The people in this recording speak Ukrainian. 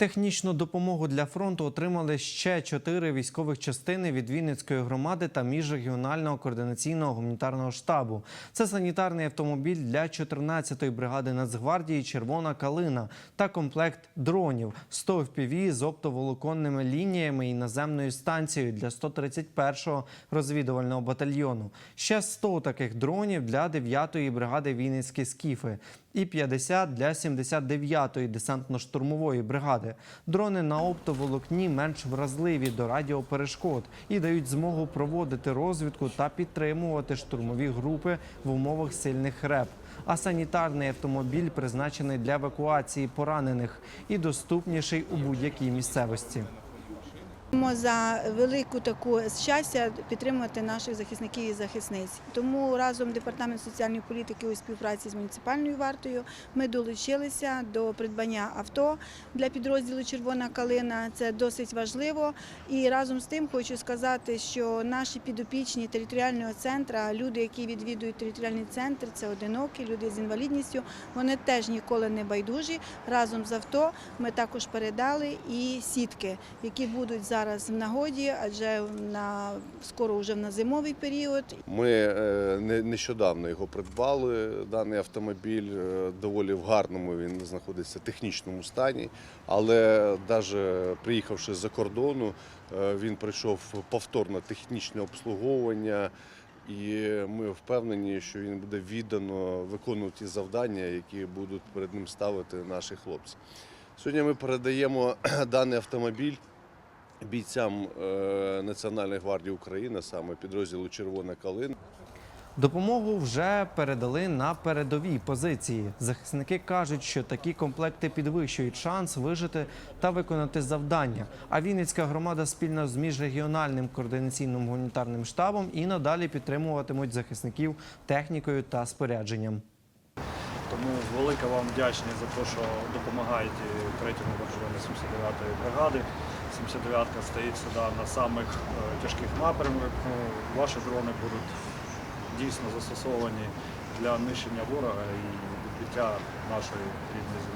Технічну допомогу для фронту отримали ще чотири військових частини від Вінницької громади та міжрегіонального координаційного гуманітарного штабу. Це санітарний автомобіль для 14-ї бригади Нацгвардії Червона калина та комплект дронів 100 FPV з оптоволоконними лініями і наземною станцією для 131-го розвідувального батальйону. Ще 100 таких дронів для 9-ї бригади Вінницькі скіфи і 50 для 79-ї десантно-штурмової бригади. Дрони на оптоволокні менш вразливі до радіоперешкод і дають змогу проводити розвідку та підтримувати штурмові групи в умовах сильних реп. А санітарний автомобіль призначений для евакуації поранених і доступніший у будь-якій місцевості. Ми за велику таку щастя підтримувати наших захисників і захисниць. Тому разом департамент соціальної політики у співпраці з муніципальною вартою ми долучилися до придбання авто для підрозділу Червона калина. Це досить важливо. І разом з тим хочу сказати, що наші підопічні територіального центру, люди, які відвідують територіальний центр, це одинокі, люди з інвалідністю. Вони теж ніколи не байдужі. Разом з авто ми також передали і сітки, які будуть зараз в нагоді, адже на скоро вже на зимовий період. Ми е, нещодавно його придбали. Даний автомобіль е, доволі в гарному він знаходиться в технічному стані, але навіть приїхавши з-за кордону, е, він пройшов повторне технічне обслуговування. І ми впевнені, що він буде віддано виконувати завдання, які будуть перед ним ставити наші хлопці. Сьогодні ми передаємо даний автомобіль бійцям е, Національної гвардії України, саме підрозділу Червона калина. Допомогу вже передали на передовій позиції. Захисники кажуть, що такі комплекти підвищують шанс вижити та виконати завдання. А Вінницька громада спільно з міжрегіональним координаційним гуманітарним штабом і надалі підтримуватимуть захисників технікою та спорядженням. Тому велика вам вдячність за те, що допомагаєте третьому батальйону 79-ї бригади. 79-ка стоїть сюди на самих е, тяжких напрямках. Ну, Ваші дрони будуть дійсно застосовані для нищення ворога і відбиття нашої рідної землі.